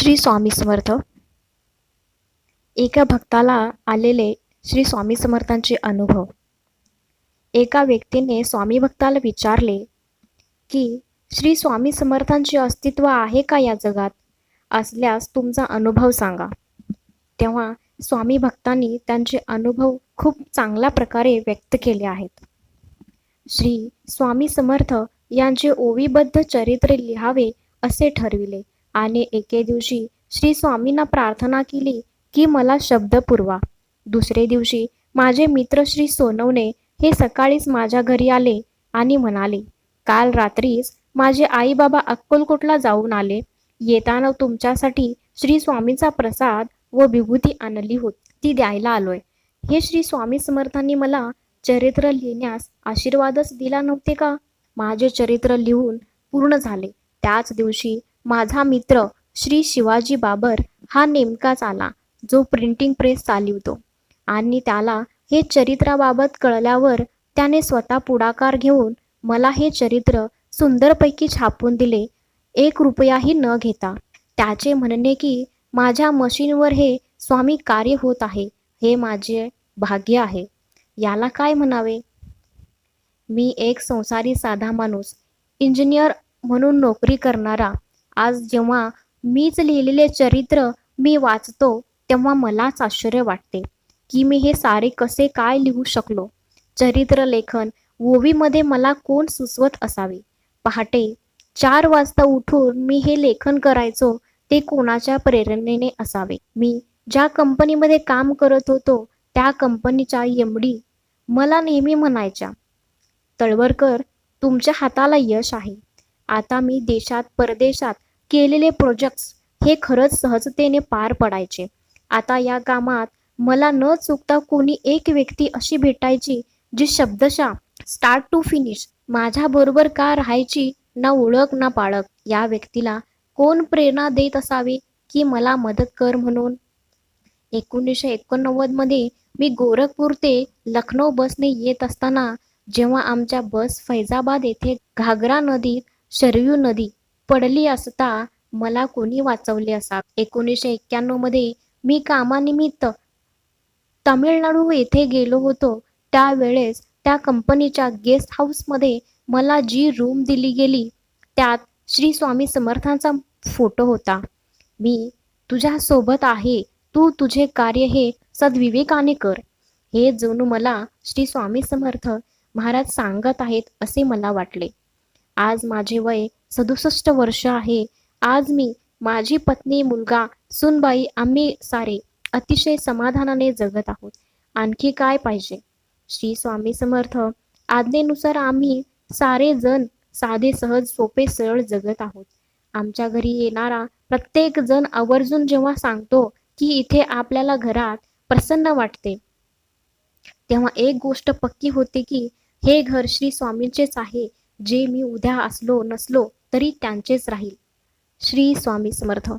श्री स्वामी समर्थ. एका भक्ताला आलेले श्री स्वामी समर्थांचे अनुभव. एका व्यक्तीने स्वामी भक्ताला विचारले की श्री स्वामी समर्थांचे अस्तित्व आहे का या जगात? असल्यास तुमचा अनुभव सांगा. तेव्हा स्वामी भक्तांनी त्यांचे अनुभव खूप चांगल्या प्रकारे व्यक्त केले आहेत. श्री स्वामी समर्थ यांचे ओवीबद्ध चरित्र लिहावे असे ठरविले. आणि एके दिवशी श्री स्वामींना प्रार्थना केली की मला शब्द पुरवा. दुसरे दिवशी माझे मित्र श्री सोनवणे हे सकाळीच माझ्या घरी आले आणि म्हणाले काल रात्रीच माझे आई बाबा अक्कलकोटला जाऊन आले. येताना तुमच्यासाठी श्री स्वामींचा प्रसाद व विभूती आणली होती ती द्यायला आलोय. हे श्री स्वामी समर्थांनी मला चरित्र लिहिण्यास आशीर्वादच दिला नव्हते का? माझे चरित्र लिहून पूर्ण झाले. त्याच दिवशी माझा मित्र श्री शिवाजी बाबर हा नेमकाच आला जो प्रिंटिंग प्रेस चालवतो. आणि त्याला हे चरित्राबाबत कळल्यावर त्याने स्वतः पुढाकार घेऊन मला हे चरित्र सुंदरपैकी छापून दिले. एक रुपयाही न घेता त्याचे म्हणणे की माझ्या मशीनवर हे स्वामी कार्य होत आहे हे माझे भाग्य आहे. याला काय म्हणावे? मी एक संसारी साधा माणूस इंजिनियर म्हणून नोकरी करणारा आज जेव्हा मीच लिहिलेले चरित्र मी वाचतो तेव्हा मलाच आश्चर्य वाटते की मी हे सारे कसे काय लिहू शकलो. चरित्र लेखन ओवीमध्ये मला कोण सुचवत असावे? पहाटे चार वाजता उठून मी हे लेखन करायचो ते कोणाच्या प्रेरणेने असावे? मी ज्या कंपनीमध्ये काम करत होतो त्या कंपनीच्या एमडी मला नेहमी म्हणायच्या तळवरकर तुमच्या हाताला यश आहे. आता मी देशात परदेशात केलेले प्रोजेक्ट्स हे खरंच सहजतेने पार पडायचे. आता या कामात मला न चुकता कोणी एक व्यक्ती अशी भेटायची जी शब्दशा स्टार्ट टू फिनिश माझ्याबरोबर का राहायची ना ओळख ना पाळख या व्यक्तीला कोण प्रेरणा देत असावी की मला मदत कर म्हणून? एकोणीसशे एकोणनव्वदमध्ये मी गोरखपूर ते लखनौ बसने येत असताना जेव्हा आमच्या बस फैजाबाद येथे घागरा नदीत शरयू नदी पडली असता मला कोणी वाचवले असा एकोणीसशे एक्क्याण्णवमध्ये मी कामानिमित्त तामिळनाडू येथे गेलो होतो. त्यावेळेस त्या कंपनीच्या गेस्ट हाऊसमध्ये मला जी रूम दिली गेली त्यात श्री स्वामी समर्थांचा फोटो होता. मी तुझ्या सोबत आहे. तू तुझे कार्य हे सद्विवेकाने कर. हे जणू मला श्री स्वामी समर्थ महाराज सांगत आहेत असे मला वाटले. आज माझे वय सदुसष्ट वर्ष आहे. आज मी माझी पत्नी मुलगा सुनबाई आम्ही सारे अतिशय समाधानाने जगत आहोत. आणखी काय पाहिजे? श्री स्वामी समर्थ आज्ञेनुसार आम्ही सारे जण साधे सहज सोपे सरळ जगत आहोत. आमच्या घरी येणारा प्रत्येक जण आवर्जून जेव्हा सांगतो की इथे आपल्याला घरात प्रसन्न वाटते तेव्हा एक गोष्ट पक्की होते की हे घर श्री स्वामींचेच आहे. जे मी उद्या असलो नसलो तरी त्यांचेच राहील. श्री स्वामी समर्थ.